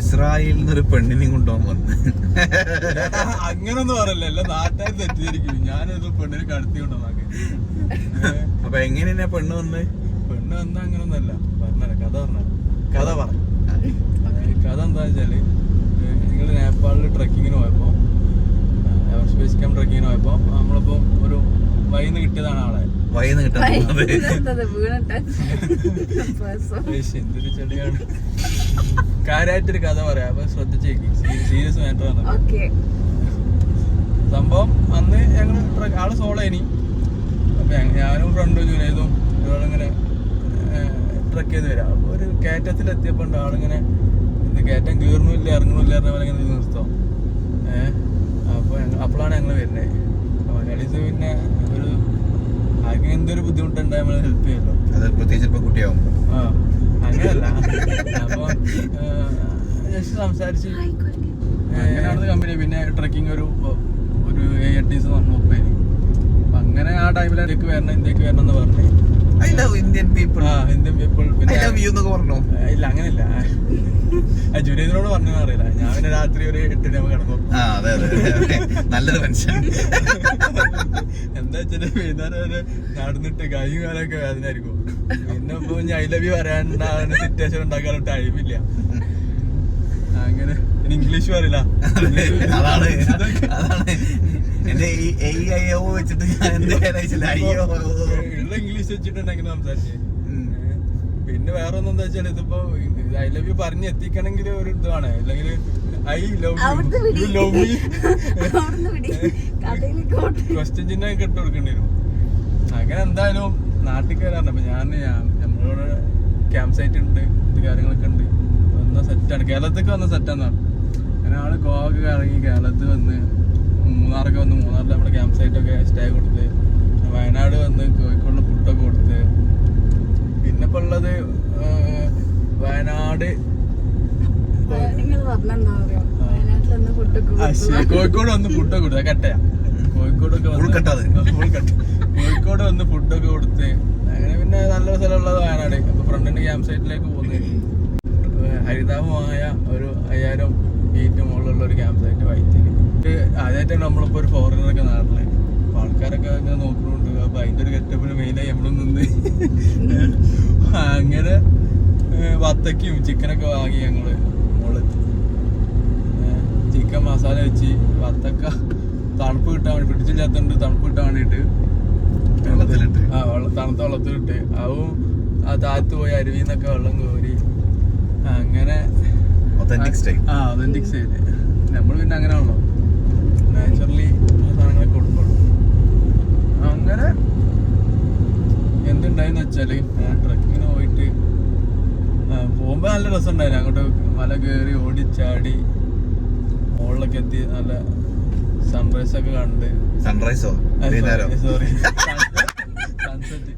ഇസ്രായേലിൽ നിന്നൊരു പെണ്ണിനെയും കൊണ്ടുപോകാൻ വന്ന്. അങ്ങനൊന്നും പറയല്ല എല്ലാം നാട്ടുകാർ തെറ്റിദ്ധരിക്കും. ഞാനൊരു പെണ്ണിനെ കടത്തി കൊണ്ടുവന്നാക്കി. അപ്പൊ എങ്ങനെയാ പെണ്ണ് വന്ന്? പെണ്ണ് വന്ന അങ്ങനൊന്നല്ല പറഞ്ഞ കഥ പറഞ്ഞ കഥ പറ. കഥ എന്താ വെച്ചാൽ നിങ്ങൾ നേപ്പാളിൽ ട്രക്കിങ്ങിന് പോയപ്പോ എവർ സ്പേസ് ക്യാമ്പ് ട്രക്കിങ്ങിന് പോയപ്പോ നമ്മളിപ്പോ ഒരു വൈന്ന് കിട്ടിയതാണ് ആളെ. പ്രസവം. ഏയ്ഷ്, എന്തൊരു ചെടിയാണ് കാര്യമായിട്ടൊരു കഥ പറയാം. അപ്പൊ ശ്രദ്ധിച്ചേക്ക്. സീരിയസ് മാറ്റർ ആണ്. ഓക്കേ. സംഭവം അന്ന് ഞങ്ങൾ ആൾ സോളോ ഇനി. അപ്പൊ ഞാനും ഫ്രണ്ടും ജൂനേതും ഇവളിങ്ങനെ ട്രക്ക് ചെയ്ത് വരാം. അപ്പൊ ഒരു കയറ്റത്തിലെത്തിയപ്പോ ഉണ്ട് ആളിങ്ങനെ ഇത് കയറ്റം കീറണില്ല ഇറങ്ങണില്ല പറഞ്ഞ പോലെ ഇങ്ങനെ നിർത്തം. ഏഹ് അപ്പൊ അപ്പോഴാണ് ഞങ്ങൾ വരുന്നത് മലയാളീസ് പിന്നെ ഒരു ആർക്കും എന്തൊരു ബുദ്ധിമുട്ടുണ്ടായി നമ്മൾ ഹെൽപ്പ് ചെയ്യല്ലോ അത് പ്രത്യേകിച്ച് ഇപ്പൊ കുട്ടിയാവുമ്പോ. അങ്ങനെയല്ല. അപ്പൊ ജസ്റ്റ് സംസാരിച്ച് അങ്ങനെയാണ് കമ്പനി പിന്നെ ട്രക്കിംഗ് ഒരു ഒരു എട്ട് ദിവസം നമ്മൾ അപ്പൊ അങ്ങനെ ആ ടൈമിലേക്ക് വരണം ഇന്ത്യയ്ക്ക് വരണം എന്ന് പറഞ്ഞു. I love Indian people Indian people I love you എന്നൊക്കെ പറഞ്ഞു? ഇല്ല അങ്ങനെയല്ല. ജുനീദിനോട് പറഞ്ഞു അറിയില്ല. ഞാൻ പിന്നെ രാത്രി ഒരു എട്ടിന് കിടന്നു അതെ അതെ. നല്ലൊരു മനുഷ്യൻ. എന്താ വെച്ചാൽ വൈകുന്നേരം നടന്നിട്ട് കൈയും കാലൊക്കെ വേദനയായിരിക്കും. പിന്നെ ഇപ്പൊ ഐ ലവ് യു പറയാനുള്ള സിറ്റുവേഷൻ ഉണ്ടാക്കാനുള്ള ടൈമില്ല അങ്ങനെ. ഇംഗ്ലീഷ് പറയില്ല. അതാണ്. അതാണ്. എന്റെ ഈ എ ഐ ഒ വെച്ചിട്ട് ഞാൻ എന്തായാലും അയ്യോ. ഉള്ള ഇംഗ്ലീഷ് വെച്ചിട്ടുണ്ടെങ്കിൽ സംസാരിച്ചേ. പിന്നെ വേറെ ഒന്നും എന്താ വെച്ചാൽ ഇതിപ്പോ ഐ ലവ് യു പറഞ്ഞ് എത്തിക്കണമെങ്കിൽ ഒരു ഇതാണ്. അല്ലെങ്കിൽ I love you. Love question ചിഹ്നം ഒക്കെ ഇട്ട് കൊടുക്കേണ്ടി വരും. അങ്ങനെ എന്തായാലും നാട്ടിൽ കയറാറുണ്ട്. അപ്പൊ ഞാൻ നമ്മളോട് ക്യാമ്പ് സൈറ്റ് ഉണ്ട് ഇത് കാര്യങ്ങളൊക്കെ ഉണ്ട്. വന്ന സെറ്റാണ് കേരളത്തിൽ വന്ന സെറ്റാന്നാണ് അങ്ങനെ ആൾ ഗോവക്ക് ഇറങ്ങി കേരളത്തിൽ വന്ന് മൂന്നാറൊക്കെ വന്ന് മൂന്നാറിൽ നമ്മുടെ ക്യാമ്പ് സൈറ്റൊക്കെ സ്റ്റേ കൊടുത്ത് വയനാട് വന്ന് കോഴിക്കോടിന് ഫുഡൊക്കെ കൊടുത്ത്. പിന്നെ ഇപ്പൊ ഉള്ളത് വയനാട്. കോഴിക്കോട് വന്ന് ഫുഡൊക്കെ കൊടുത്ത്. കട്ടയാ. കോഴിക്കോടൊക്കെ. കോഴിക്കോട് വന്ന് ഫുഡൊക്കെ കൊടുത്ത്. അങ്ങനെ പിന്നെ നല്ല സ്ഥലമുള്ളത് വയനാട്. അപ്പൊ ഫ്രണ്ടിന്റെ ക്യാമ്പ് സൈറ്റിലേക്ക് പോകുന്നത് ഹരിതാപമായ ഒരു അയ്യായിരം മുകളിലുള്ള ഒരു ക്യാമ്പ് സൈറ്റ് വൈറ്റിൽ ആദ്യമായിട്ടാണ് നമ്മളിപ്പോ ഒരു ഫോറിനറൊക്കെ നാട്ടിൽ അപ്പൊ ആൾക്കാരൊക്കെ ഇങ്ങനെ നോക്കുന്നുണ്ട്. അപ്പൊ അതിന്റെ ഒരു ഗെറ്റപ്പിന് മെയിനായി നമ്മളും നിന്ന്. അങ്ങനെ വത്തക്കും വത്തക്കയും ചിക്കനൊക്കെ വാങ്ങി ഞങ്ങൾ മുകളിലെത്തി ചിക്കൻ മസാല വെച്ച് വത്തക്ക തണുപ്പ് കിട്ടാൻ വേണ്ടി പിടിച്ചില്ലാത്തോണ്ട് തണുപ്പ് കിട്ടാൻ വെള്ളത്തിലിട്ട്. ആ വെള്ളം തണുത്ത വെള്ളത്തിലിട്ട്. അതും ആ താഴത്ത് പോയി അരുവിന്നൊക്കെ വെള്ളം കോരി. അങ്ങനെ സ്റ്റൈൽ ആ ഒതന്റിക് സ്റ്റൈൽ നമ്മൾ പിന്നെ അങ്ങനെയാണല്ലോ. നാച്ചുറലി സാധനങ്ങളൊക്കെ കൊടുക്കുള്ളൂ. അങ്ങനെ എന്തുണ്ടായെന്ന് വെച്ചാൽ ട്രക്കിങ്ങിന് പോയിട്ട് ആ, പോകുമ്പോ നല്ല രസമുണ്ടായിരുന്നു അങ്ങോട്ട് മല കയറി ഓടിച്ചാടി മുകളിലൊക്കെ എത്തി നല്ല സൺറൈസ് ഒക്കെ കണ്ട്. സൺറൈസോ സോറി സൺസെറ്റ്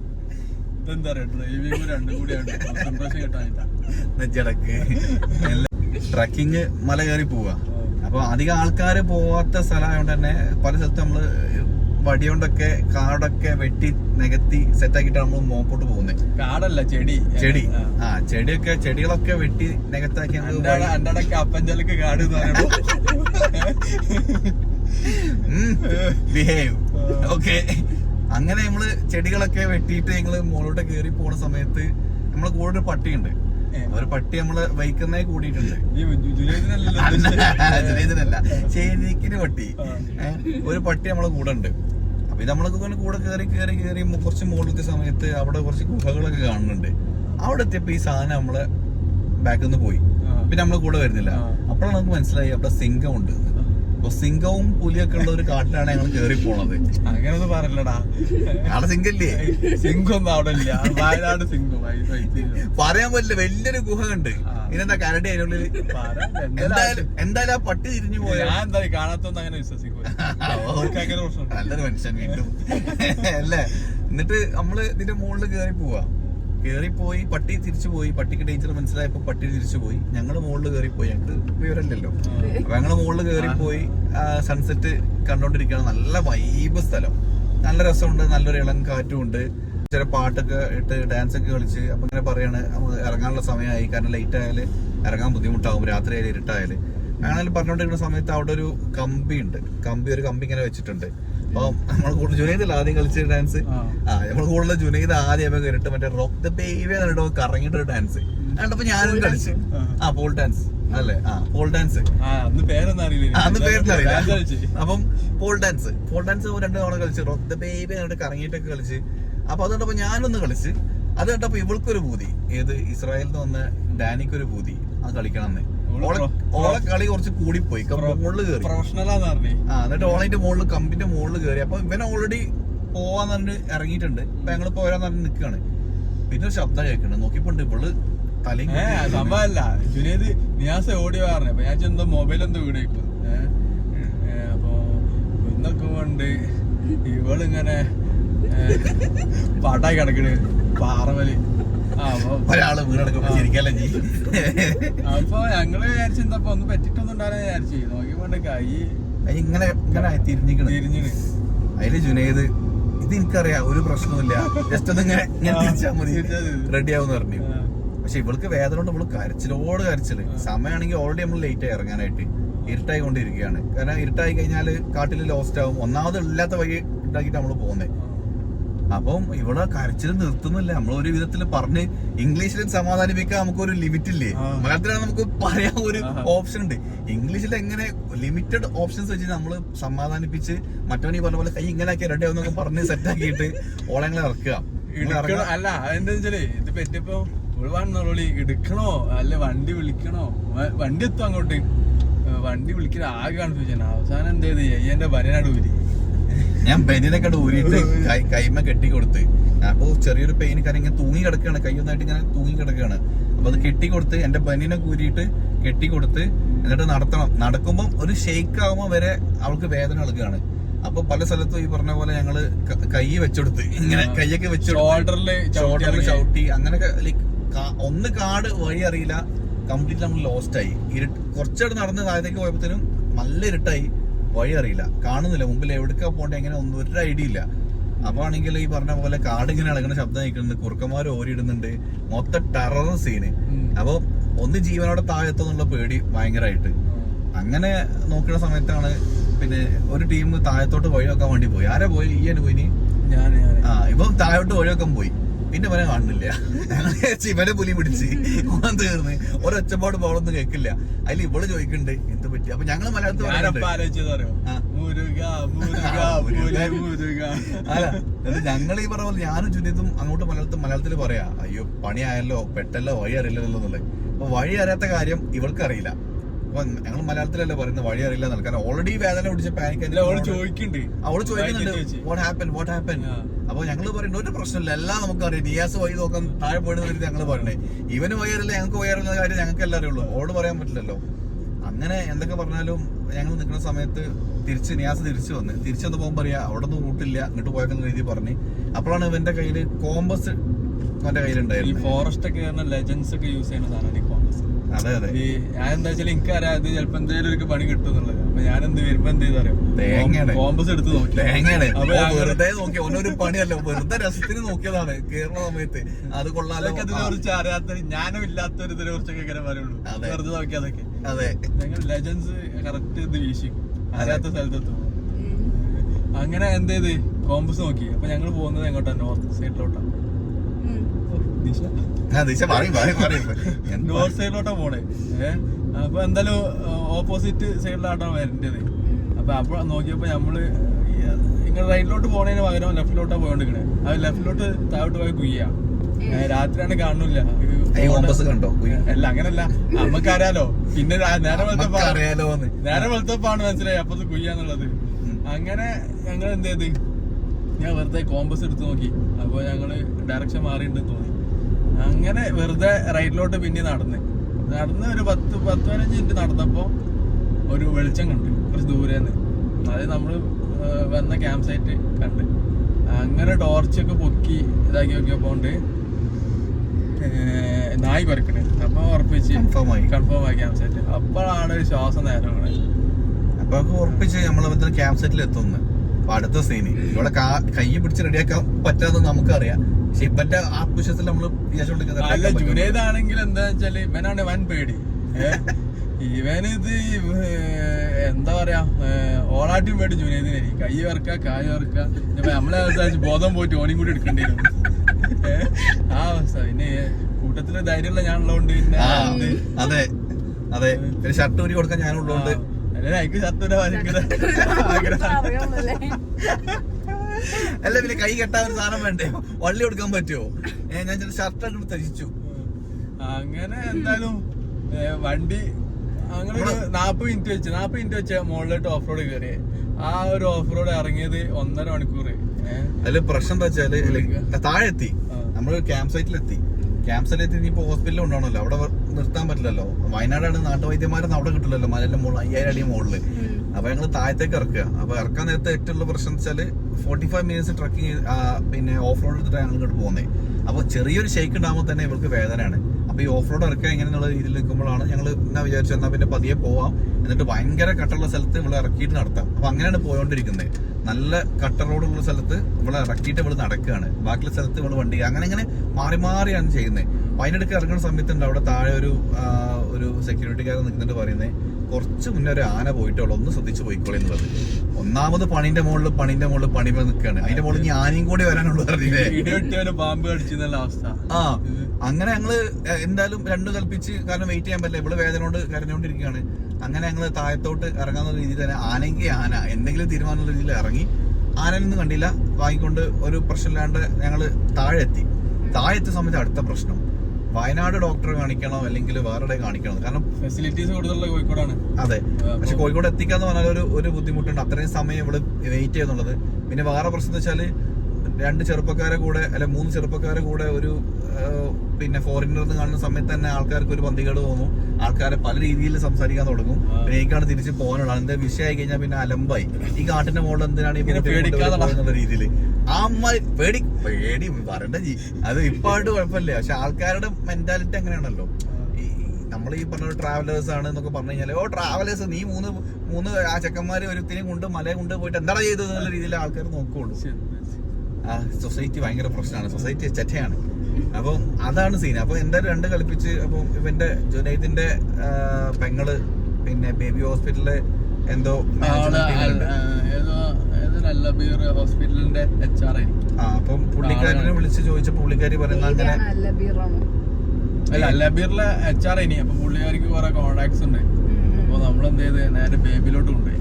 ഇതെന്താ പറയാ ഡ്രൈവിംഗ് രണ്ടും കൂടിയാണ് സൺറൈസ് കിട്ടാനില്ല ട്രക്കിങ് മല കയറി പോവാ. അപ്പൊ അധികം ആൾക്കാര് പോവാത്ത സ്ഥലമായതുകൊണ്ട് തന്നെ പല സ്ഥലത്ത് നമ്മൾ വടിയോണ്ടൊക്കെ കാടൊക്കെ വെട്ടി നികത്തി സെറ്റാക്കിയിട്ടാണ് നമ്മൾ മോപ്പോട്ട് പോകുന്നത് കാടല്ല ചെടി. ചെടി. ആ. ചെടിയൊക്കെ ചെടികളൊക്കെ വെട്ടി നികത്താക്കി അപ്പഞ്ചലക്ക് കാട് ബിഹേവ് ഓക്കെ അങ്ങനെ നമ്മൾ ചെടികളൊക്കെ വെട്ടിയിട്ട് ഞങ്ങൾ മുകളിലോട്ട് കയറി പോണ സമയത്ത് നമ്മളെ കൂടെ ഒരു പട്ടിയുണ്ട്. ഒരു പട്ടി നമ്മൾ വൈക്കുന്നേ കൂടിയിട്ടുണ്ട്. പട്ടി. ഒരു പട്ടി നമ്മളെ കൂടെ ഉണ്ട് അപ്പൊ ഇത് നമ്മളൊക്കെ കൂടെ കയറി കയറി കയറി കുറച്ച് മുകളിലത്തെ സമയത്ത് അവിടെ കുറച്ച് ഗുഹകളൊക്കെ കാണുന്നുണ്ട്. അവിടെ എത്തിയപ്പോ ഈ സാധനം നമ്മളെ ബാക്കിൽ നിന്ന് പോയി. പിന്നെ നമ്മളെ കൂടെ വരുന്നില്ല. അപ്പോഴാണ് നമുക്ക് മനസ്സിലായി അവിടെ സിംഗം ഉണ്ട് സിംഹവും പുലിയൊക്കെ ഉള്ള ഒരു കാട്ടിലാണ് ഞങ്ങൾ കേറി പോണത്. അങ്ങനൊന്നും പറയലടാ അവിടെ സിംഗല്ലേ? സിംഗൊന്നും അവിടെ ഇല്ല. വയനാട് സിംഗം പറയാൻ പറ്റില്ല വലിയൊരു ഗുഹ ഉണ്ട് ഇനെന്താ ഇതെന്താ കരടി അതിനുള്ളിൽ എന്തായാലും എന്തായാലും ആ പട്ടി തിരിഞ്ഞു പോയാ? ഞാൻ എന്താ കാണാത്തൊന്നും അങ്ങനെ വിശ്വസിക്കും അങ്ങനെ നല്ലൊരു മനുഷ്യൻ വീണ്ടും. അല്ലേ? എന്നിട്ട് നമ്മൾ ഇതിന്റെ മുകളിൽ കേറി പോവാ. കേറി പോയി പട്ടി തിരിച്ചു പോയി പട്ടിക്ക് ഡേഞ്ചർ മനസ്സിലായപ്പോ പട്ടി തിരിച്ചു പോയി ഞങ്ങൾ മുകളിൽ കേറി പോയി ഞങ്ങക്ക് വിവരമില്ലല്ലോ. അപ്പൊ ഞങ്ങൾ മുകളിൽ കേറി പോയി സൺസെറ്റ് കണ്ടോണ്ടിരിക്കുകയാണ്. നല്ല വൈബ് സ്ഥലം. നല്ല രസമുണ്ട്. നല്ലൊരു ഇളം കാറ്റും ഉണ്ട്. ചില പാട്ടൊക്കെ ഇട്ട് ഡാൻസ് ഒക്കെ കളിച്ച് അപ്പൊ ഇങ്ങനെ പറയാണ് ഇറങ്ങാനുള്ള സമയമായി. കാരണം ലൈറ്റ് ആയാൽ ഇറങ്ങാൻ ബുദ്ധിമുട്ടാകും രാത്രി ആയാലും ഇരുട്ടായാലും. അങ്ങനെ പറഞ്ഞുകൊണ്ടിരിക്കുന്ന സമയത്ത് അവിടെ ഒരു കമ്പി ഉണ്ട് കമ്പി ഒരു കമ്പി ഇങ്ങനെ വെച്ചിട്ടുണ്ട്. അപ്പൊ നമ്മൾ കൂടുതൽ അല്ല ആദ്യം കളിച്ച ഡാൻസ് ആ. ആ കൂടെ കൂടുതൽ ജുനൈദ് ആദ്യം കയറിട്ട് മറ്റേ റോക്ക് ദ ബേബി എന്നിട്ട് കറങ്ങിട്ട് ഒരു ഡാൻസ് കണ്ടപ്പോ ഞാനും കളിച്ചു. ആ. പോൾ ഡാൻസ് അല്ലേ? ആ പോൾ ഡാൻസ് അന്ന്. അപ്പം പോൾ ഡാൻസ് പോൾ ഡാൻസ് രണ്ട് തവണ കളിച്ച്. റോക്ക് ദ ബേബി എന്നിട്ട് കറങ്ങിയിട്ടൊക്കെ കളിച്ച്. അപ്പൊ അത് കണ്ടപ്പോ ഞാനൊന്ന് കളിച്ച്. അത് കണ്ടപ്പോ ഇവൾക്കൊരു ബൂതി ഏത്? ഇസ്രായേലിൽ നിന്ന് വന്ന ഡാനിക്കൊരു ബൂതി അത് കളിക്കണം ഓൾ ഓളെ കളി കുറച്ച് കൂടിപ്പോയി. മുകളിൽ കയറി ആ എന്നിട്ട് ഓളതിന്റെ മുകളിൽ കമ്പിന്റെ മുകളിൽ കയറി അപ്പൊ ഇവൻ ഓൾറെഡി പോവാന്ന് പറഞ്ഞ് ഇറങ്ങിയിട്ടുണ്ട്. അപ്പൊ ഞങ്ങൾ പോരാന്ന് പറഞ്ഞ് നിൽക്കുകയാണ് പിന്നെ ഒരു ശബ്ദം കേൾക്കുന്നുണ്ട് നോക്കിപ്പോണ്ട് ഇവൾ സംഭവല്ല. ജുനേദ് നിയാസ് ഓടി പറഞ്ഞു അപ്പൊ ഞാൻ ചെന്തോ മൊബൈൽ എന്തോ വീടേക്കും അപ്പൊ ഇന്നൊക്കെ കൊണ്ട് ഇവളിങ്ങനെ പാട്ടായി കിടക്കണ്. അപ്പൊ ഒരാൾ വീടടക്കം ശരിക്കല്ലേ ജി അപ്പൊ ഞങ്ങൾ വിചാരിച്ചെന്തപ്പോ ഒന്ന് പറ്റിട്ടൊന്നും ഉണ്ടാകാൻ വിചാരിച്ചു. നോക്കിക്കൊണ്ട് കൈ ഇങ്ങനെ ഇങ്ങനെ തിരിഞ്ഞിക്കണ്. തിരിഞ്ഞിന് അതിൽ ജുനേദ് ഇത് എനിക്കറിയാം ഒരു പ്രശ്നമില്ല ജസ്റ്റ് ഒന്ന് ഇങ്ങനെ ഇങ്ങനെ തിരിച്ചാൽ മതി. റെഡി ആവുമെന്ന് പറഞ്ഞു. പക്ഷെ ഇവൾക്ക് വേദന കൊണ്ട് ഇവൾ കരച്ചിലോട് കരച്ചിൽ. സമയമാണെങ്കിൽ ഓൾറെഡി നമ്മൾ ലേറ്റ് ആയി ഇറങ്ങാനായിട്ട് ഇരുട്ടായി കൊണ്ടിരിക്കുകയാണ് കാരണം ഇരുട്ടായി കഴിഞ്ഞാൽ കാട്ടിൽ ലോസ്റ്റ് ആവും. ഒന്നാമത് ഇല്ലാത്ത വഴി ഉണ്ടാക്കിയിട്ട് നമ്മൾ പോകുന്നത് അപ്പം ഇവിടെ കരച്ചിൽ നിർത്തുന്നില്ല. നമ്മൾ ഒരു വിധത്തിൽ പറഞ്ഞ് ഇംഗ്ലീഷിൽ സമാധാനിപ്പിക്കാൻ നമുക്കൊരു ലിമിറ്റ് ഇല്ലേ. മലയാളത്തിലാണ് നമുക്ക് പറയാൻ ഒരു ഓപ്ഷൻ ഉണ്ട്. ഇംഗ്ലീഷിൽ എങ്ങനെ ലിമിറ്റഡ് ഓപ്ഷൻസ് വെച്ച് നമ്മൾ സമാധാനിപ്പിച്ച് മറ്റവനീ പറഞ്ഞ പോലെ കൈ ഇങ്ങനെ ആക്കി റെഡി ആവുന്നൊക്കെ പറഞ്ഞ് സെറ്റ് ആക്കിയിട്ട് ഓളങ്ങളെ ഇറക്കുക. അല്ല അതെന്താ വെച്ചാലേ ഇത് പറ്റിയപ്പോ ഒഴിവാണെന്നുള്ളി എടുക്കണോ അല്ലെ വണ്ടി വിളിക്കണോ? വണ്ടി എത്തും അങ്ങോട്ട്. വണ്ടി വിളിക്കാൻ ആകെ കൺഫ്യൂഷൻ. അവസാനം എന്ത് ചെയ്ത്? അയ്യന്റെ വരനാട് ഊരി ഞാൻ ബെനിനൊക്കെ ഊരിയിട്ട് കൈ കൈമ കെട്ടി കൊടുത്ത് അപ്പൊ ചെറിയൊരു പെയിൻ കാരണം ഇങ്ങനെ തൂങ്ങി കിടക്കുകയാണ്. കൈയൊന്നായിട്ട് ഇങ്ങനെ തൂങ്ങി കിടക്കുകയാണ്. അപ്പൊ അത് കെട്ടി കൊടുത്ത് എന്റെ ബനിനെ കൂരിയിട്ട് കെട്ടി കൊടുത്ത് എന്നിട്ട് നടത്തണം. നടക്കുമ്പോൾ ഒരു ഷെയ്ക്ക് ആവുമ്പോൾ വരെ അവൾക്ക് വേദന നൽകുകയാണ്. അപ്പൊ പല സ്ഥലത്തും ഈ പറഞ്ഞ പോലെ ഞങ്ങൾ ക- വെച്ചെടുത്ത്. ഇങ്ങനെ കൈയൊക്കെ വെച്ച് ഷോൾഡറിൽ ചവിട്ടി അങ്ങനെയൊക്കെ ലൈക്ക് ഒന്ന് കാട് വഴി അറിയില്ല. കംപ്ലീറ്റ് നമ്മൾ ലോസ്റ്റ് ആയി. ഇരുട്ട് കുറച്ചവിടെ നടന്ന് താഴത്തേക്ക് പോയപ്പോഴത്തേനും നല്ല ഇരുട്ടായി. വഴി അറിയില്ല കാണുന്നില്ല. മുമ്പിൽ എവിടേക്കാ പോകേണ്ടത് എങ്ങനെ ഒന്നും ഒരു ഐഡിയ ഇല്ല. അപ്പൊ ആണെങ്കിൽ ഈ പറഞ്ഞ പോലെ കാട് ഇങ്ങനെ ഇളകുന്ന ശബ്ദം കേൾക്കുന്നുണ്ട്. കുറുക്കന്മാർ ഓരിയിടുന്നുണ്ട്. മൊത്തം ടെറർ സീന്. അപ്പൊ ഒന്ന് ജീവനോടെ താഴെത്തുന്നുള്ള പേടി ഭയങ്കരമായിട്ട് അങ്ങനെ നോക്കുന്ന സമയത്താണ് പിന്നെ ഒരു ടീം താഴത്തോട്ട് വഴി വെക്കാൻ വേണ്ടി പോയി. ആരാ പോയി? ഈ ഞാൻ ആ ഇപ്പം താഴോട്ട് വഴിവെക്കാൻ പോയി. പിന്നെ ഇവനെ കാണുന്നില്ല. ഇവനെ പുലി പിടിച്ച് ഓൻ തീർന്ന് ഒരൊച്ചപ്പാട് പോളൊന്നും കേൾക്കില്ല. അതിൽ ഇവൾ ചോദിക്കുന്നുണ്ട് എന്ത് പറ്റി? അപ്പൊ ഞങ്ങൾ മലയാളത്തിൽ അല്ല എന്നിട്ട് ഞങ്ങൾ ഈ പറഞ്ഞ പോലെ ഞാനും ചുനിതും അങ്ങോട്ട് മലയാളത്തിൽ മലയാളത്തിൽ പറയാ അയ്യോ പണിയായല്ലോ പെട്ടല്ലോ വഴി അറിയില്ലല്ലോ എന്നുള്ളത്. അപ്പൊ വഴി അറിയാത്ത കാര്യം ഇവൾക്ക് അറിയില്ല. അപ്പൊ ഞങ്ങൾ മലയാളത്തിലല്ലേ പറയുന്നത് വഴി അറിയില്ല നടക്കാൻ ഓൾറെഡി വേദന പിടിച്ച പാനിക് അവൾ ചോദിക്കണ്ട്. അവൾ ചോദിക്കുന്നുണ്ട് വാട്ട് ഹാപ്പൻ വാട്ട് ഹാപ്പൻ ആ. അപ്പൊ ഞങ്ങൾ പറയുന്നത് ഒരു പ്രശ്നമില്ല എല്ലാം നമുക്കറിയാം. നിയാസ് വഴി നോക്കാൻ താഴെ പോയിട്ട് ഞങ്ങൾ പറയണേ ഇവന് വയറില്ല ഞങ്ങൾക്ക് വയറില്ല കാര്യം ഞങ്ങൾക്ക് എല്ലാം അറിയുള്ളൂ ഓട് പറയാൻ പറ്റില്ലല്ലോ. അങ്ങനെ എന്തൊക്കെ പറഞ്ഞാലും ഞങ്ങൾ നിൽക്കുന്ന സമയത്ത് തിരിച്ച് നിയാസ് തിരിച്ചു വന്ന് തിരിച്ചു വന്ന് പോകുമ്പോൾ പറയാ അവിടെ നിന്ന് റൂട്ടില്ല ഇങ്ങോട്ട് പോയേക്കുന്ന രീതി പറഞ്ഞ്. അപ്പോഴാണ് ഇവന്റെ കയ്യിൽ കോമ്പസ് അവന്റെ ഈ കയ്യിലുണ്ടായിരുന്നു ഫോറസ്റ്റ് ഒക്കെ ലെജൻസ് ഒക്കെ യൂസ് ചെയ്യുന്ന സാധനമാണ് ഈ കോൺഗ്രസ് അതെ അതെ ഈ ഞാൻ എന്താ വെച്ചാൽ എനിക്കറിയാം അത് ചിലപ്പോ എന്തെങ്കിലും ഒരു പണി കിട്ടും എന്നുള്ളത് അപ്പൊ ഞാൻ എന്ത് വരുമ്പോ എന്ത് ചെയ്തറിയോ തേങ്ങയാണ്. കോമ്പസ് എടുത്ത് നോക്കി. തേങ്ങയാണ്. അപ്പൊ വെറുതെ നോക്കി. ഓനൊരു പണിയല്ല. വെറുതെ രസത്തിന് നോക്കിയതാണ്. കേരള സമയത്ത്. അത് കൊള്ളാലോ. അതിനെ കുറിച്ച് അറിയാത്ത ഞാനും ഇല്ലാത്തൊരു ഇതിനെ കുറിച്ചൊക്കെ ഇങ്ങനെ പറയുള്ളൂ. വെറുതെ നോക്കി അതൊക്കെ. അതെ. ഞങ്ങൾ ലെജൻസ് കറക്റ്റ് ഇത് വീശിക്കും. അറിയാത്ത സ്ഥലത്തെത്തും. അങ്ങനെ എന്ത് ചെയ്ത്? കോമ്പസ് നോക്കി. അപ്പൊ ഞങ്ങൾ പോകുന്നത് എങ്ങോട്ടാ? നോർത്ത് സൈഡിലോട്ടാ ദിശ? പറയും പറയും പറയും. നോർത്ത് സൈഡിലോട്ടാ പോണേ. ഏഹ് അപ്പൊ എന്തായാലും ഓപ്പോസിറ്റ് സൈഡിലായിട്ടാണ് വരേണ്ടത്. അപ്പൊ അപ്പൊ നോക്കിയപ്പോ നമ്മൾ ഇങ്ങനെ റൈറ്റിലോട്ട് പോണതിന് പകരം ലെഫ്റ്റിലോട്ടാ പോയോണ്ടിരിക്കണേ. അത് ലെഫ്റ്റിലോട്ട് താഴോട്ട് പോയി കുയ്യ. രാത്രിയാണ് കാണുന്നില്ല. കണ്ടോ. അല്ല അങ്ങനല്ല. നമുക്കറിയാലോ. പിന്നെ നേരെ അറിയാലോ നേരെ വെളുത്തപ്പാണ് മനസ്സിലായി. അപ്പൊ കുയ്യാന്നുള്ളത് അങ്ങനെ ഞങ്ങൾ എന്ത് ചെയ്ത്? ഞാൻ വെറുതെ കോമ്പസ് എടുത്ത് നോക്കി. അപ്പൊ ഞങ്ങൾ ഡയറക്ഷൻ മാറിയിട്ടുണ്ടെന്ന് തോന്നി. അങ്ങനെ വെറുതെ റൈറ്റിലോട്ട് പിന്നെ നടന്ന്. നടന്ന് ഒരു പത്ത് പത്ത് പതിനഞ്ച് മിനിറ്റ് നടന്നപ്പോ ഒരു വെളിച്ചം കണ്ട് കുറച്ച് ദൂരെന്ന്. അതായത് നമ്മൾ വന്ന ക്യാമ്പ് സൈറ്റ് കണ്ട്. അങ്ങനെ ടോർച്ചൊക്കെ പൊക്കി ഇതാക്കി നോക്കിയപ്പോണ്ട് നായി പരക്കണ് അപ്പൊ ഉറപ്പിച്ച്. കൺഫേം ആയി ക്യാമ്പ് സൈറ്റ്. അപ്പോഴാണ് ഒരു ശ്വാസം നേരം വീണത്. അപ്പൊ അത് ഉറപ്പിച്ച് നമ്മൾ ക്യാമ്പ് സൈറ്റിൽ എത്തുന്നു അടുത്ത സീന് ഇവിടെ കൈ പിടിച്ച് റെഡിയാക്കാൻ പറ്റാതെ നമുക്കറിയാം. പക്ഷെ ഇപ്പന്റെ ആത്മവിശ്വാസത്തിൽ നമ്മൾ അല്ല ജുനേദാണെങ്കിൽ എന്താ വെച്ചാൽ ഇവനാണ് വൻ പേടി. ഇവനിത് ഇവ- എന്താ പറയാ ഓളാട്ടിയും പേടി ജുനേദിനെ കൈ വറക്ക കായ വറക്ക. ഇപ്പൊ നമ്മളെ അവസ്ഥ ബോധം പോയിട്ട് ഓനും കൂടി എടുക്കേണ്ടി വരും. ആ അവസ്ഥ. പിന്നെ കൂട്ടത്തിൽ ധൈര്യമുള്ള ഞാനുള്ളതുകൊണ്ട് പിന്നെ അതെ. അതെ. ഒരു ഷർട്ട് ഊരി കൊടുക്കാൻ ഞാനുള്ളതുകൊണ്ട്. അല്ലെങ്കിൽ എനിക്ക് ശത്രുര ഭയങ്കര ആഗ്രഹം. അല്ല പിന്നെ കൈ കെട്ടാൻ ഒരു സാധനം വേണ്ടേ? വള്ളി കൊടുക്കാൻ പറ്റുമോ ഏഹ് ഞാൻ ചില ഷർട്ട് ഒക്കെ തരിച്ചു അങ്ങനെ എന്തായാലും വണ്ടി അങ്ങനെ ഒരു നാപ്പത് മിനിറ്റ് വെച്ച് നാപ്പത് മിനിറ്റ് വെച്ച മുകളിലോട്ട് ഓഫ് റോഡ് കയറി ആ ഒരു ഓഫ് റോഡ് ഇറങ്ങിയത് ഒന്നര മണിക്കൂർ അതിൽ അതിൽ പ്രശ്നം എന്താ വെച്ചാൽ താഴെത്തി. താഴെ എത്തി നമ്മൾ നമ്മൾ ക്യാമ്പ് സൈറ്റിലെത്തി ക്യാമ്പ് സ്ഥലത്ത് ഇനിയിപ്പോ ഹോസ്പിറ്റലിൽ ഉണ്ടാവണമല്ലോ അവിടെ നിർത്താൻ പറ്റില്ലല്ലോ. വയനാടാണ് നാട്ടുവൈദ്യന്മാരൊന്നും അവിടെ കിട്ടില്ലല്ലോ. മലന്റെ മുകളിൽ അയ്യായിരം അടി മുകളിൽ അപ്പൊ ഞങ്ങൾ താഴത്തേക്ക് ഇറക്കുക. അപ്പൊ ഇറക്കാൻ നേരത്തെ ഏറ്റവും ഉള്ള പ്രശ്നം വെച്ചാൽ ഫോർട്ടി ഫൈവ് മിനിറ്റ്സ് ട്രക്കിങ് പിന്നെ ഓഫ് റോഡ് എടുത്തിട്ടാണ് ഞങ്ങൾ ഇങ്ങോട്ട് പോകുന്നത്. അപ്പൊ ചെറിയൊരു ഷെയ്ക്ക് ഉണ്ടാകുമ്പോൾ തന്നെ ഇവർക്ക് വേദനയാണ്. അപ്പോൾ ഈ ഓഫ് റോഡ് ഇറക്കുക എങ്ങനെയുള്ള രീതിയിൽ നിൽക്കുമ്പോഴാണ് ഞങ്ങൾ എന്നാ വിചാരിച്ചു എന്നാൽ പിന്നെ പതിയെ പോവാം. എന്നിട്ട് ഭയങ്കര കട്ടുള്ള സ്ഥലത്ത് ഇവിടെ ഇറക്കിയിട്ട് നടത്താം. അപ്പോൾ അങ്ങനെയാണ് പോയോണ്ടിരിക്കുന്നത് നല്ല കട്ട റോഡുള്ള സ്ഥലത്ത് ഇവിടെ ഇറക്കിയിട്ട് ഇവിടെ നടക്കുകയാണ്. ബാക്കിയുള്ള സ്ഥലത്ത് ഇവിടെ വണ്ടി അങ്ങനെ അങ്ങനെ മാറി മാറിയാണ് ചെയ്യുന്നത് വയനാടൊക്കെ ഇറങ്ങുന്ന സമയത്തുണ്ട് അവിടെ താഴെ ഒരു ഒരു സെക്യൂരിറ്റിക്കാരൻ നിൽക്കുന്നുണ്ട് പറയുന്നത് കുറച്ച് മുന്നേ ഒരു ആന പോയിട്ടുള്ളൂ. ഒന്ന് ശ്രദ്ധിച്ചു പോയിക്കോളെ എന്നുള്ളത് ഒന്നാമത് പണിന്റെ മുകളിൽ പണിന്റെ മുകളിൽ പണിമ നിൽക്കുകയാണ്. അതിന്റെ മുകളിൽ ഇനി ആനയും കൂടി വരാനുള്ളൂ അറിയില്ലേ പാമ്പ് കടിച്ചെന്നുള്ള അവസ്ഥ. ആ അങ്ങനെ ഞങ്ങൾ എന്തായാലും രണ്ടു കൽപ്പിച്ച് കാരണം വെയിറ്റ് ചെയ്യാൻ പറ്റില്ല. ഇവൾ വേദന കൊണ്ട് കരഞ്ഞുകൊണ്ടിരിക്കുകയാണ് അങ്ങനെ ഞങ്ങൾ താഴത്തോട്ട് ഇറങ്ങാന്നുള്ള രീതിയിൽ തന്നെ ആനയെങ്കിൽ ആന എന്തെങ്കിലും തീരുമാനമുള്ള രീതിയിൽ ഇറങ്ങി ആനയൊന്നും കണ്ടില്ല. വാങ്ങിക്കൊണ്ട് ഒരു പ്രശ്നമില്ലാണ്ട് ഞങ്ങൾ താഴെത്തി. എത്തി താഴെ എത്തിയ സമയത്ത് അടുത്ത പ്രശ്നം. വയനാട് ഡോക്ടറെ കാണിക്കണം അല്ലെങ്കിൽ വേറെ കാണിക്കണം? കാരണം ഫെസിലിറ്റീസ് കൂടുതലുള്ള കോഴിക്കോടാണ്. അതെ. പക്ഷെ കോഴിക്കോട് എത്തിക്കാന്ന് പറഞ്ഞാൽ ഒരു ഒരു ബുദ്ധിമുട്ടുണ്ട്. അത്രയും സമയം ഇവിടെ വെയിറ്റ് ചെയ്യുന്നുള്ളത്. പിന്നെ വേറെ പ്രശ്നം എന്ന് വെച്ചാൽ രണ്ട് ചെറുപ്പക്കാരെ കൂടെ അല്ലെ മൂന്ന് ചെറുപ്പക്കാരെ കൂടെ ഒരു പിന്നെ ഫോറിനർ കാണുന്ന സമയത്ത് തന്നെ ആൾക്കാർക്ക് ഒരു പന്തികേട് തോന്നും. ആൾക്കാരെ പല രീതിയിൽ സംസാരിക്കാൻ തുടങ്ങും. പിന്നെ എനിക്കാണ് തിരിച്ച് പോകാനുള്ളത് എന്താ വിഷയമായി കഴിഞ്ഞാൽ പിന്നെ അലമ്പായി. ഈ കാട്ടിന്റെ മുകളിൽ എന്തിനാണ് ഈ പേടിക്കാതെ എന്നുള്ള രീതിയിൽ ആ അമ്മ പേടി പേടി പറയണ്ട ജി. അത് ഇപ്പായിട്ട് കുഴപ്പമില്ല. പക്ഷെ ആൾക്കാരുടെ മെന്റാലിറ്റി അങ്ങനെയാണല്ലോ. നമ്മൾ ഈ പറഞ്ഞ ട്രാവലേഴ്സ് ആണ് എന്നൊക്കെ പറഞ്ഞു കഴിഞ്ഞാൽ ഓ ട്രാവലേഴ്സ് നീ മൂന്ന് മൂന്ന് ആ ചെക്കന്മാര് ഒരുത്തിനെയും കൊണ്ട് മലയെ കൊണ്ട് പോയിട്ട് എന്താണ് ചെയ്തത്? എന്നുള്ള രീതിയിൽ ആൾക്കാർ നോക്കുള്ളൂ. ആ സൊസൈറ്റി ഭയങ്കര പ്രശ്നമാണ്. സൊസൈറ്റി ചെറ്റയാണ്. അപ്പം അതാണ് സീൻ അപ്പൊ എന്റെ രണ്ട് കളിപ്പിച്ച് അപ്പം ഇവന്റെ ജുനൈദിന്റെ ആ, പെങ്ങൾ പിന്നെ ബേബി ഹോസ്പിറ്റലിലെ എന്തോ ഹോസ്പിറ്റലിന്റെ എച്ച് ആർ ആ അപ്പം പുള്ളിക്കാരനെ വിളിച്ച് ചോദിച്ചപ്പോൾ പുള്ളിക്കാരി പറയുന്ന അങ്ങനെ അല്ല അല്ലബീറിലെ എച്ച് ആർ ഇനി. അപ്പൊ കുറെ കോണ്ടാക്ട്സ് ഉണ്ട്. അപ്പൊ നമ്മൾ എന്ത് ചെയ്ത്? നേരെ ബേബിലോട്ട് കൊണ്ടുപോയി.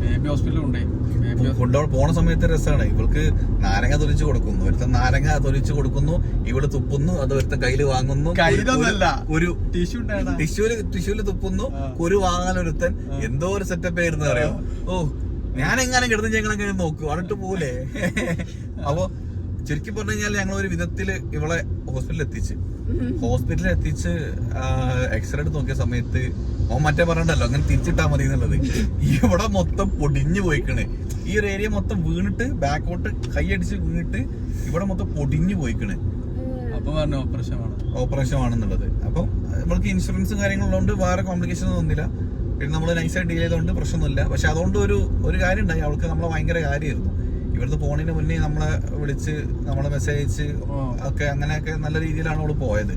ബേബി ഹോസ്പിറ്റലിൽ കൊണ്ടുപോയി. ബേബി പോണ സമയത്ത് രസമാണ് ഇവൾക്ക് നാരങ്ങ തൊലിച്ച് കൊടുക്കുന്നു. ഒരുത്തൻ നാരങ്ങ തൊലിച്ച് കൊടുക്കുന്നു. ഇവൾ തുപ്പുന്നു. അത് ഒരുത്തൻ കയ്യിൽ വാങ്ങുന്നു. ഒരു ടിഷ്യൂ ടിഷ്യൂൽ ടിഷ്യൂൽ തുപ്പുന്നു. കുരു വാങ്ങാൻ ഒരുത്തൻ എന്തോ ഒരു സെറ്റപ്പ് ആയിരുന്നു അറിയോ? ഓ ഞാൻ എങ്ങനെ കിടന്ന് ഞങ്ങളൊക്കെ നോക്കൂ? അവിട്ട് പോലെ അപ്പൊ ചുരുക്കി പറഞ്ഞു കഴിഞ്ഞാൽ ഞങ്ങൾ ഒരു വിധത്തിൽ ഇവളെ ഹോസ്പിറ്റലിൽ എത്തിച്ച് ഹോസ്പിറ്റലിൽ എത്തിച്ച് എക്സ്റേ എടുത്ത് നോക്കിയ സമയത്ത് ഓൻ മറ്റേ പറഞ്ഞല്ലോ അങ്ങനെ തിരിച്ചിട്ടാ മതി എന്നുള്ളത്. ഇവിടെ മൊത്തം പൊടിഞ്ഞു പോയിക്കണ്. ഈ ഒരു ഏരിയ മൊത്തം വീണിട്ട് ബാക്കോട്ട് കൈയടിച്ച് വീണിട്ട് ഇവിടെ മൊത്തം പൊടിഞ്ഞു പോയിക്കണ്. അപ്പൊ പറഞ്ഞു ഓപ്പറേഷൻ ആണെന്നുള്ളത്. അപ്പം നമ്മൾക്ക് ഇൻഷുറൻസും കാര്യങ്ങളുള്ളതുകൊണ്ട് വേറെ കോംപ്ലിക്കേഷൻ ഒന്നും വന്നില്ല. പിന്നെ നമ്മൾ നൈസായിട്ട് ഡീൽ ചെയ്തുകൊണ്ട് പ്രശ്നമൊന്നുമില്ല. പക്ഷെ അതുകൊണ്ട് ഒരു ഒരു കാര്യം ഉണ്ടായി അവൾക്ക് നമ്മളെ ഭയങ്കര കാര്യമായിരുന്നു. ഇവിടുത്തെ പോണതിന് മുന്നേ നമ്മളെ വിളിച്ച് നമ്മളെ മെസ്സേജ് അയച്ച് ഒക്കെ അങ്ങനെയൊക്കെ നല്ല രീതിയിലാണ് അവൾ പോയത്.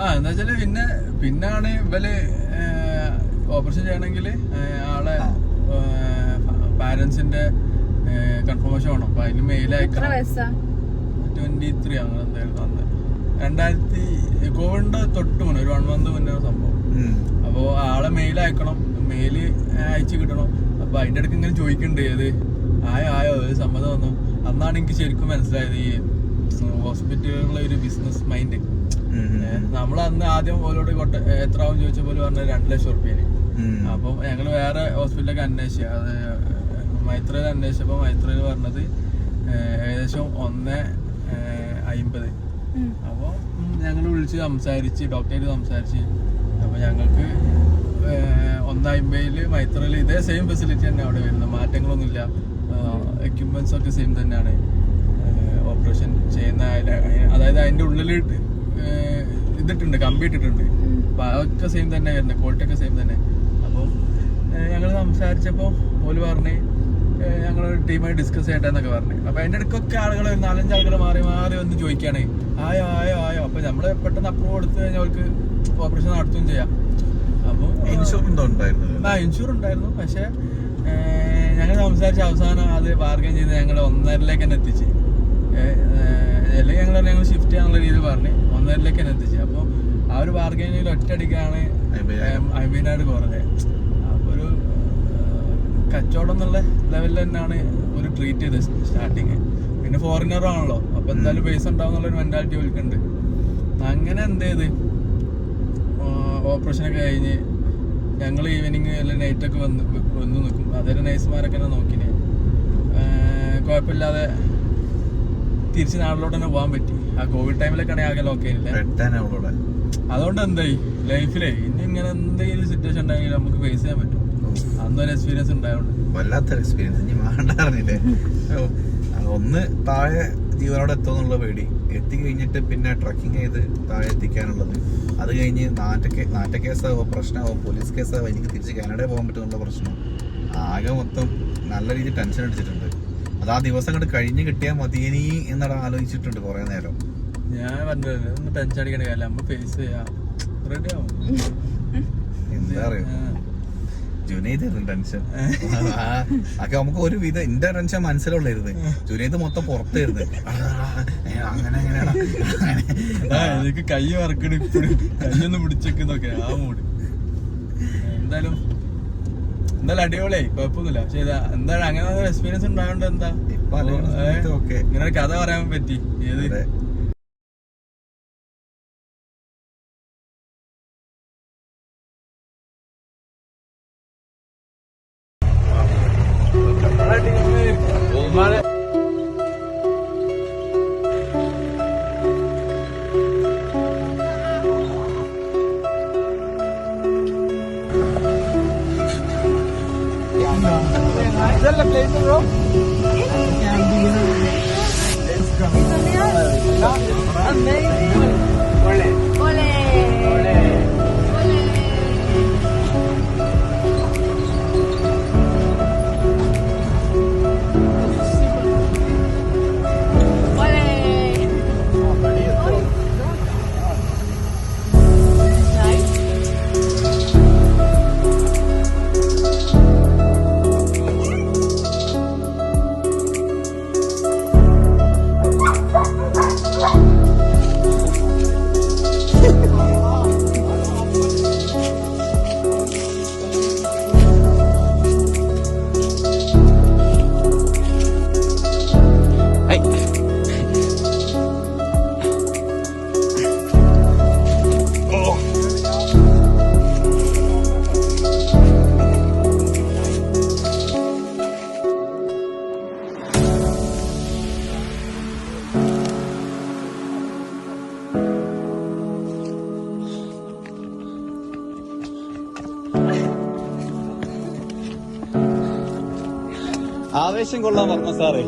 ആ എന്താ വെച്ചാൽ പിന്നെ പിന്നാണ് ഇവൽ ഓപ്പറേഷൻ ചെയ്യണമെങ്കിൽ ആളെ പാരന്റ്സിന്റെ കൺഫർമേഷൻ വേണം. അപ്പൊ അതിന് മെയിൽ അയക്കണം. വയസ്സാ? ട്വന്റി ത്രീ അങ്ങനെ എന്തായിരുന്നു അന്ന്. രണ്ടായിരത്തി കോവിഡിന്റെ തൊട്ട് മുന്നേ ഒരു വൺ മന്ത് മുന്നേ സംഭവം. അപ്പോ ആളെ മെയിൽ അയക്കണം. മെയിൽ അയച്ചു കിട്ടണം. അപ്പൊ അതിന്റെ ഇടയ്ക്ക് ഇങ്ങനെ ചോദിക്കണ്ടേ ഏത്? ആയോ ആയോ ഒരു സമ്മതം വന്നു. അന്നാണ് എനിക്ക് ശരിക്കും മനസ്സിലായത് ഈ ഹോസ്പിറ്റലുകളിലെ ഒരു ബിസിനസ് മൈൻഡ് നമ്മൾ അന്ന് ആദ്യം ഓരോട് കൊട്ട എത്ര ആവും ചോദിച്ച പോലെ പറഞ്ഞത് രണ്ട് ലക്ഷം റുപ്യേന് അപ്പൊ ഞങ്ങൾ വേറെ ഹോസ്പിറ്റലൊക്കെ അന്വേഷിച്ചു അത് മൈത്രയിൽ അന്വേഷിച്ചപ്പോൾ മൈത്രയിൽ പറഞ്ഞത് ഏകദേശം ഒന്ന് അയിമ്പത്. അപ്പോൾ ഞങ്ങൾ വിളിച്ച് സംസാരിച്ച് ഡോക്ടറായിട്ട് സംസാരിച്ച് അപ്പോൾ ഞങ്ങൾക്ക് ഒന്ന് മൈത്രയിൽ മൈത്രയിൽ ഇതേ സെയിം ഫെസിലിറ്റി തന്നെ അവിടെ വരുന്നത് മാറ്റങ്ങളൊന്നുമില്ല. എക്യുപ്മെന്റ്സ് ഒക്കെ സെയിം തന്നെയാണ്. ഓപ്പറേഷൻ ചെയ്യുന്ന അതായത് അതിന്റെ ഉള്ളിൽ ഇതിട്ടുണ്ട് കമ്പി ഇട്ടിട്ടുണ്ട്. അപ്പൊ അതൊക്കെ സെയിം തന്നെ വരുന്നത് ക്വാളിറ്റി ഒക്കെ സെയിം തന്നെ. അപ്പം ഞങ്ങൾ സംസാരിച്ചപ്പോൾ ഓൽ പറഞ്ഞ് ഞങ്ങൾ ടീമായി ഡിസ്കസ് ചെയ്യട്ടെ എന്നൊക്കെ പറഞ്ഞു. അപ്പൊ അതിന്റെ ഇടയ്ക്കൊക്കെ ആളുകൾ നാലഞ്ച് ആളുകൾ മാറി മാറി വന്ന് ചോദിക്കുകയാണ് ആയോ ആയോ ആയോ. അപ്പൊ നമ്മൾ പെട്ടെന്ന് അപ്രൂവ് കൊടുത്തു കഴിഞ്ഞാൽ അവർക്ക് ഓപ്പറേഷൻ നടത്തുകയും ചെയ്യാം. ആ ഇൻഷുർ ഉണ്ടായിരുന്നു പക്ഷെ ഞങ്ങൾ സംസാരിച്ച അവസാനം അത് ബാർഗൻ ചെയ്ത് ഞങ്ങൾ ഒന്നരയിലേക്ക് തന്നെ എത്തിച്ച് അല്ലെങ്കിൽ ഞങ്ങൾ ഞങ്ങൾ ഷിഫ്റ്റ് ചെയ്യാനുള്ള രീതിയിൽ പറഞ്ഞ് ഒന്നരയിലേക്ക് തന്നെ എത്തിച്ച്. അപ്പോൾ ആ ഒരു ബാർഗനിൽ ഒറ്റയടിക്കാണ് അമ്പതിനായിരം. കുറഞ്ഞത്. അപ്പോൾ ഒരു കച്ചവടം എന്നുള്ള ലെവലിൽ തന്നെയാണ് ഒരു ട്രീറ്റ് ചെയ്തത് സ്റ്റാർട്ടിങ് പിന്നെ ഫോറിനറും ആണല്ലോ. അപ്പോൾ എന്തായാലും പൈസ ഉണ്ടാവും എന്നുള്ളൊരു മെന്റാലിറ്റി ഓൽക്കുണ്ട് അങ്ങനെ എന്ത് ചെയ്ത് ഓപ്പറേഷനൊക്കെ കഴിഞ്ഞ് ഞങ്ങൾ ഈവനിങ് നൈറ്റ് നൈറ്റൊക്കെ വന്ന് വന്ന് നിൽക്കും അതൊരു നേഴ്സുമാരൊക്കെ തന്നെ നോക്കിനെ. കുഴപ്പമില്ലാതെ തിരിച്ച് നാട്ടിലോട്ട് തന്നെ പോകാൻ പറ്റി. ആ കോവിഡ് ടൈമിലൊക്കെ ആണെങ്കിൽ ആകെ ലോക്കയില്ല അതുകൊണ്ട് എന്തായി? ലൈഫിലേ ഇനി ഇങ്ങനെ എന്തെങ്കിലും സിറ്റുവേഷൻ ഉണ്ടെങ്കിൽ നമുക്ക് ഫേസ് ചെയ്യാൻ പറ്റും. അന്നൊരു എക്സ്പീരിയൻസ് ഉണ്ടായോണ്ട്. വല്ലാത്തൊരു എക്സ്പീരിയൻസ് ഇനി വേണ്ടായിരുന്നില്ലേ ഓ, ഒന്ന് താഴെ ജീവനോടെ എത്തുമെന്നുള്ള പേടി. എത്തിക്കഴിഞ്ഞിട്ട് പിന്നെ ട്രക്കിംഗ് ചെയ്ത് താഴെ എത്തിക്കാനുള്ളത്. അത് കഴിഞ്ഞ് നാറ്റ കേ- നാറ്റ കേസാവോ പ്രശ്നമാവോ പോലീസ് കേസാവോ എനിക്ക് തിരിച്ച് കാനഡയിൽ പോകാൻ പറ്റുമെന്നുള്ള പ്രശ്നം. ആകെ മൊത്തം നല്ല രീതിയിൽ ടെൻഷൻ അടിച്ചിട്ടുണ്ട്. അത് ആ ദിവസം അങ്ങോട്ട് കഴിഞ്ഞ് കിട്ടിയാൽ മതിയനി എന്നട ആലോചിച്ചിട്ടുണ്ട് കുറെ നേരം. ഞാൻ പറഞ്ഞത് ഒന്ന് ടെൻഷൻ അടിക്കണ കാര്യം നമ്മൾ ഫേസ് ചെയ്യാം. റെഡി ആവും. എന്താ അറിയോ. ജുനൈദായിരുന്നു ടെൻഷൻ ഒക്കെ നമുക്ക് ഒരു വിധം എന്റെ ടെൻഷൻ മനസ്സിലുള്ളായിരുന്നു ജുനൈദ് മൊത്തം പുറത്തായിരുന്നു. അങ്ങനെ അങ്ങനെയാണ്. എനിക്ക് കൈ വറക്കണ ഇപ്പഴും. കൈയൊന്ന് പിടിച്ചേക്കുന്നൊക്കെ ആ മൂടി. എന്തായാലും എന്തായാലും അടിപൊളിയായി. കുഴപ്പമൊന്നുമില്ല. പക്ഷെ എന്താ എന്തായാലും അങ്ങനെ എക്സ്പീരിയൻസ് ഉണ്ടായോണ്ട് എന്താ? ഇപ്പൊ കഥ പറയാൻ പറ്റി. സമയത്ത് ഓക്കെ ഇങ്ങനെ ഒരു കഥ പറയാൻ പറ്റി ഏത് അതെ. ഇതല്ല place bro Ole. Ole. Ole. ആവേശം കൊള്ളാൻ പറഞ്ഞ സാറേ.